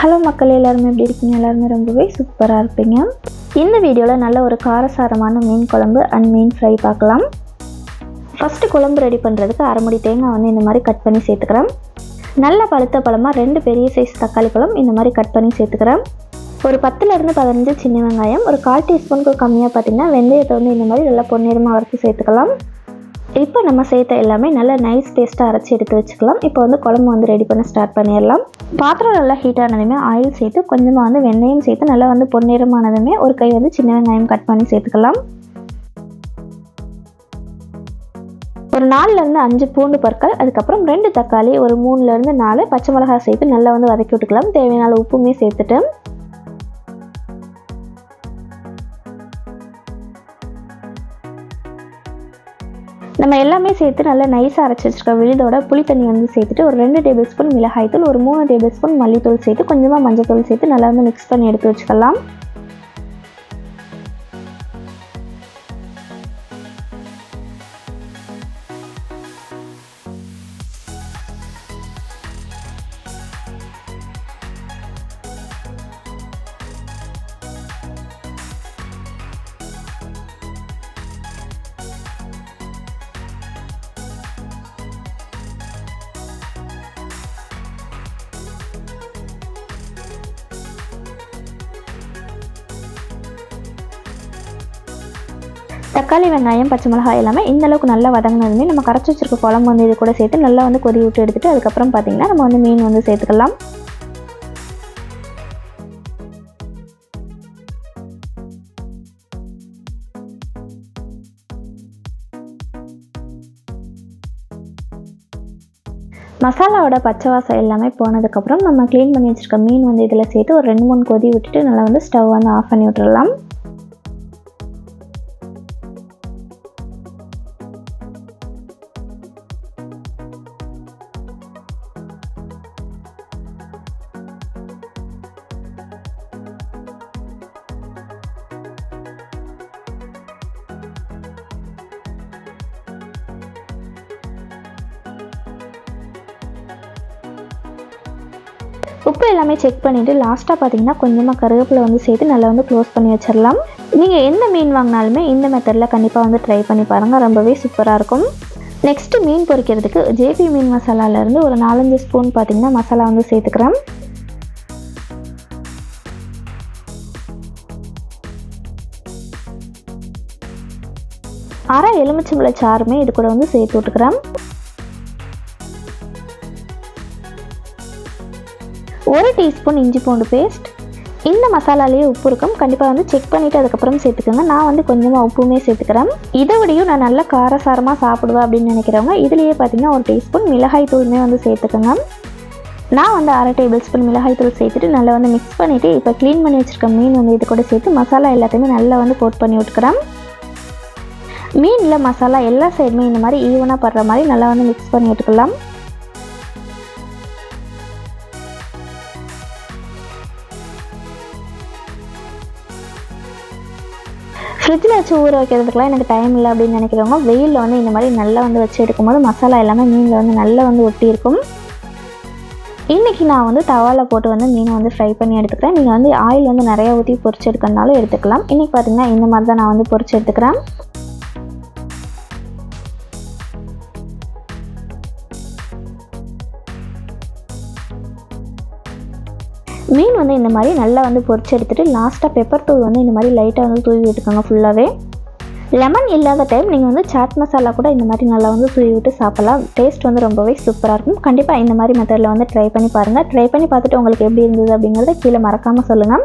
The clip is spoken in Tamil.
ஹலோ மக்கள் எல்லாருமே எப்படி இருக்கீங்க? எல்லாருமே ரொம்பவே சூப்பராக இருப்பீங்க. இந்த வீடியோவில் நல்ல ஒரு காரசாரமான மீன் குழம்பு அண்ட் மீன் ஃப்ரை பார்க்கலாம். ஃபஸ்ட்டு குழம்பு ரெடி பண்ணுறதுக்கு அரைமுடி தேங்காய் வந்து இந்த மாதிரி கட் பண்ணி சேர்த்துக்கிறேன். நல்ல பழுத்த பழமாக ரெண்டு பெரிய சைஸ் தக்காளி பழம் இந்த மாதிரி கட் பண்ணி சேர்த்துக்கிறேன். ஒரு பத்துலேருந்து பதினஞ்சு சின்ன வெங்காயம் ஒரு கால் டீஸ்பூனுக்கு கம்மியாக பார்த்தீங்கன்னா வெந்தயத்தை வந்து இந்த மாதிரி நல்லா பொன்னிறமாக வறுத்து சேர்த்துக்கலாம். இப்போ நம்ம சேர்த்த எல்லாமே நல்லா நைஸ் பேஸ்ட்டாக அரைச்சி எடுத்து வச்சுக்கலாம். இப்போ வந்து குழம்பு வந்து ரெடி பண்ண ஸ்டார்ட் பண்ணிடலாம். பாத்திரம் நல்லா ஹீட் ஆனதுமே ஆயில் சேர்த்து கொஞ்சமாக வந்து வெண்ணையும் சேர்த்து நல்லா வந்து பொன்னிறமானதுமே ஒரு கை வந்து சின்ன வெங்காயம் கட் பண்ணி சேர்த்துக்கலாம். ஒரு நாலுலேருந்து அஞ்சு பூண்டு பற்கள் அதுக்கப்புறம் ரெண்டு தக்காளி ஒரு மூணுலேருந்து நாலு பச்சை மிளகாய் சேர்த்து நல்லா வந்து வதக்கி விட்டுக்கலாம். தேவையான உப்புமே சேர்த்துட்டு நம்ம எல்லாமே சேர்த்து நல்லா நைஸாக அரைச்சி வச்சுருக்க விழுதோட புளி தண்ணி வந்து சேர்த்துட்டு ஒரு ரெண்டு டேபிள் ஸ்பூன் மிளகாய்த்தூள் ஒரு மூணு டேபிள் ஸ்பூன் மல்லித்தூள் சேர்த்து கொஞ்சமாக மஞ்சள் தூள் சேர்த்து நல்லா வந்து மிக்ஸ் பண்ணி எடுத்து வச்சுக்கலாம். தக்காளி வெங்காயம் பச்சை மிளகாய் எல்லாமே இந்த அளவுக்கு நல்லா வதங்கினதுமே நம்ம கரைச்சி வச்சிருக்க குழம்பு வந்து இது கூட சேர்த்து நல்லா வந்து கொதி விட்டு எடுத்துட்டு அதுக்கப்புறம் பார்த்திங்கன்னா நம்ம வந்து மீன் வந்து சேர்த்துக்கலாம். மசாலாவோட பச்சை வாசம் எல்லாமே போனதுக்கப்புறம் நம்ம க்ளீன் பண்ணி வச்சுருக்க மீன் வந்து இதில் சேர்த்து ஒரு ரெண்டு மூணு கொதி விட்டுட்டு நல்லா வந்து ஸ்டவ் வந்து ஆஃப் பண்ணி விட்டுறலாம். உப்பு எல்லாமே செக் பண்ணிவிட்டு லாஸ்ட்டாக பார்த்தீங்கன்னா கொஞ்சமாக கருவேப்பிலை வந்து சேர்த்து நல்லா வந்து க்ளோஸ் பண்ணி வச்சிடலாம். நீங்கள் எந்த மீன் வாங்கினாலுமே இந்த மெத்தடில் கண்டிப்பாக வந்து ட்ரை பண்ணி பாருங்கள் ரொம்பவே சூப்பராக இருக்கும். நெக்ஸ்ட்டு மீன் பொரிக்கிறதுக்கு ஜேபி மீன் மசாலாவிலேருந்து ஒரு நாலஞ்சு ஸ்பூன் பார்த்தீங்கன்னா மசாலா வந்து சேர்த்துக்கிறேன். அரை எலுமிச்சம்பழ சாருமே இது கூட வந்து சேர்த்து விட்டுக்கிறேன். ஒரு டீஸ்பூன் இஞ்சி பூண்டு பேஸ்ட் இந்த மசாலாலேயே உப்பு இருக்கும். கண்டிப்பாக வந்து செக் பண்ணிவிட்டு அதுக்கப்புறம் சேர்த்துக்கோங்க. நான் வந்து கொஞ்சமாக உப்புமே சேர்த்துக்கிறேன். இதை விடையும் நான் நல்லா காரசாரமாக சாப்பிடுவேன் அப்படின்னு நினைக்கிறவங்க இதுலேயே பார்த்தீங்கன்னா ஒரு டீஸ்பூன் மிளகாய் தூளுமே வந்து சேர்த்துக்கோங்க. நான் வந்து அரை டேபிள் ஸ்பூன் மிளகாய் தூள் சேர்த்துட்டு நல்லா வந்து மிக்ஸ் பண்ணிவிட்டு இப்போ க்ளீன் பண்ணி வச்சுருக்க மீன் வந்து இது கூட சேர்த்து மசாலா எல்லாத்தையுமே நல்லா வந்து கோட் பண்ணி விட்டுக்கிறேன். மீனில் மசாலா எல்லா சைடுமே இந்த மாதிரி ஈவனாக படுற மாதிரி நல்லா வந்து மிக்ஸ் பண்ணி விட்டுக்கலாம். ஃப்ரிட்ஜில் வச்சு ஊற வைக்கிறதுக்குலாம் எனக்கு டைம் இல்லை அப்படின்னு நினைக்கிறவங்க வெயிலில் வந்து இந்த மாதிரி நல்லா வந்து வச்சு எடுக்கும்போது மசாலா எல்லாமே மீனில் வந்து நல்லா வந்து ஒட்டி இருக்கும் இன்றைக்கி நான் வந்து தவாவில் போட்டு வந்து மீனை வந்து ஃப்ரை பண்ணி எடுத்துக்கிறேன். நீங்கள் வந்து ஆயில் வந்து நிறையா ஊற்றி பொறிச்சு எடுக்கிறனாலும் எடுத்துக்கலாம். இன்றைக்கி பார்த்தீங்கன்னா இந்த மாதிரி தான் நான் வந்து பொறிச்சு எடுத்துக்கிறேன். மீன் வந்து இந்த மாதிரி நல்லா வந்து பொறிச்சு எடுத்துகிட்டு லாஸ்ட்டாக பெப்பர் தூள் வந்து இந்த மாதிரி லைட்டாக வந்து தூவி விட்டுக்கோங்க ஃபுல்லாகவே லெமன் இல்லாத டைம் நீங்கள் வந்து சாட் மசாலா கூட இந்த மாதிரி நல்லா வந்து தூவி விட்டு சாப்பிட்லாம். டேஸ்ட் வந்து ரொம்பவே சூப்பராக இருக்கும். கண்டிப்பாக இந்த மாதிரி மெத்தடில் வந்து ட்ரை பண்ணி பாருங்கள் ட்ரை பண்ணி பார்த்துட்டு உங்களுக்கு எப்படி இருந்தது அப்படிங்கிறத கீழே மறக்காமல் சொல்லுங்கள்